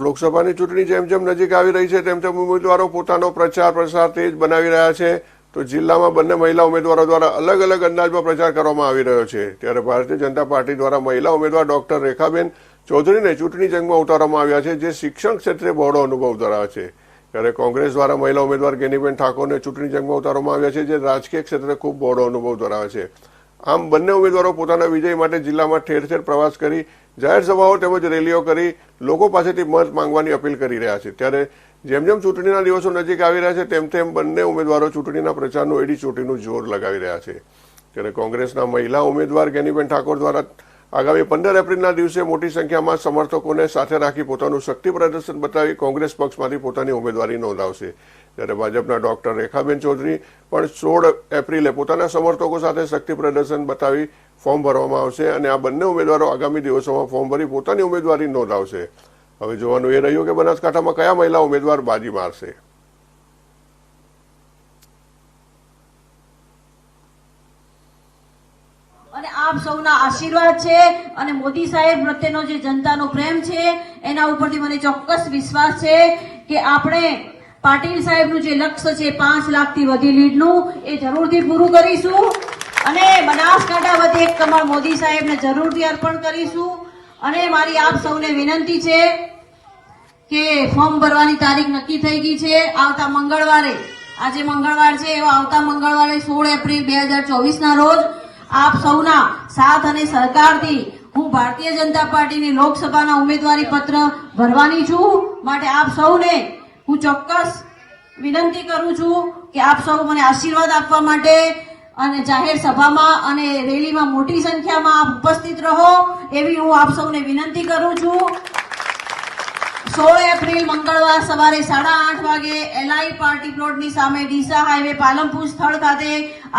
લોકસભાની ચૂંટણી જેમ જેમ નજીક આવી રહી છે, તેમ તેમ ઉમેદવારો પોતાનો પ્રચાર પ્રસાર તેજ બનાવી રહ્યા છે. તો જિલ્લામાં બંને મહિલા ઉમેદવારો દ્વારા અલગ અલગ અંદાજમાં પ્રચાર કરવામાં આવી રહ્યો છે. ત્યારે ભારતીય જનતા પાર્ટી દ્વારા મહિલા ઉમેદવાર ડોક્ટર રેખાબેન ચૌધરીને ચૂંટણી જંગમાં ઉતારવામાં આવ્યા છે, જે શિક્ષણ ક્ષેત્રે બહોળો અનુભવ ધરાવે છે. ત્યારે કોંગ્રેસ દ્વારા મહિલા ઉમેદવાર ગેનીબેન ઠાકોરને ચૂંટણી જંગમાં ઉતારવામાં આવ્યા છે, જે રાજકીય ક્ષેત્રે ખૂબ બહોળો અનુભવ ધરાવે છે. આમ બંને ઉમેદવારો પોતાના વિજય માટે જિલ્લામાં ઠેર ઠેર પ્રવાસ કરી, જાહેર સભાઓ તેમજ રેલીઓ કરી, લોકો પાસેથી મત માંગવાની અપીલ કરી રહ્યા છે. ત્યારે જેમ જેમ ચૂંટણીના દિવસો નજીક આવી રહ્યા છે, તેમ તેમ બંને ઉમેદવારો ચૂંટણીના પ્રચારનું એડી ચોટીનું જોર લગાવી રહ્યા છે. ત્યારે કોંગ્રેસના મહિલા ઉમેદવાર ગેનીબેન ઠાકોર દ્વારા આગામી પંદર એપ્રિલના દિવસે મોટી સંખ્યામાં સમર્થકોને સાથે રાખી પોતાનું શક્તિ પ્રદર્શન બતાવી કોંગ્રેસ પક્ષમાંથી પોતાની ઉમેદવારી નોંધાવશે. જ્યારે ભાજપના ડોક્ટર રેખાબેન ચૌધરી પણ સોળ એપ્રિલે પોતાના સમર્થકો સાથે શક્તિ પ્રદર્શન બતાવી ફોર્મ ભરવામાં આવશે અને આ બંને ઉમેદવારો આગામી દિવસોમાં ફોર્મ ભરી પોતાની ઉમેદવારી નોંધાવશે. હવે જોવાનું એ રહ્યું કે બનાસકાંઠામાં કયા મહિલા ઉમેદવાર બાજી મારશે? અને આપ સૌના આશીર્વાદ છે અને મોદી સાહેબ પ્રત્યેનો જે જનતાનો પ્રેમ છે, એના ઉપરથી મને ચોક્કસ વિશ્વાસ છે કે આપણે પાટીલ સાહેબનું જે લક્ષ્ય છે પાંચ લાખથી વધી લીડનું, એ જરૂરથી પૂરું કરીશું. અને બનાસકાંઠા વતી એક કમળ મોદી સાહેબને જરૂરથી અર્પણ કરીશું. અને મારી આપ સૌને વિનંતી છે કે ફોર્મ ભરવાની તારીખ નક્કી થઈ ગઈ છે. આવતા મંગળવારે, આજે મંગળવાર છે, એવા આવતા મંગળવારે સોળ એપ્રિલ બે હજાર ચોવીસના રોજ આપ સૌના સાથ અને સહકારથી હું ભારતીય જનતા પાર્ટીની લોકસભાના ઉમેદવારી પત્ર ભરવાની છું. માટે આપ સૌને હું ચોક્કસ વિનંતી કરું છું કે આપ સૌ મને આશીર્વાદ આપવા માટે અને જાહેર સભામાં અને રેલીમાં મોટી સંખ્યામાં આપ ઉપસ્થિત રહો એવી હું આપ સૌને વિનંતી કરું છું. સોળ એપ્રિલ મંગળવાર સવારે સાડા આઠ વાગે એલઆઈ પાર્ટી પ્લોટની સામે ડીસા હાઈવે પાલનપુર સ્થળ ખાતે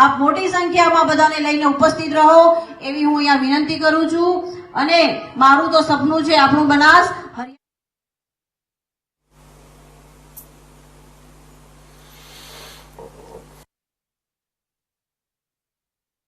આપ મોટી સંખ્યામાં બધાને લઈને ઉપસ્થિત રહો એવી હું અહીંયા વિનંતી કરું છું. અને મારું તો સપનું છે આપણું બનાસ.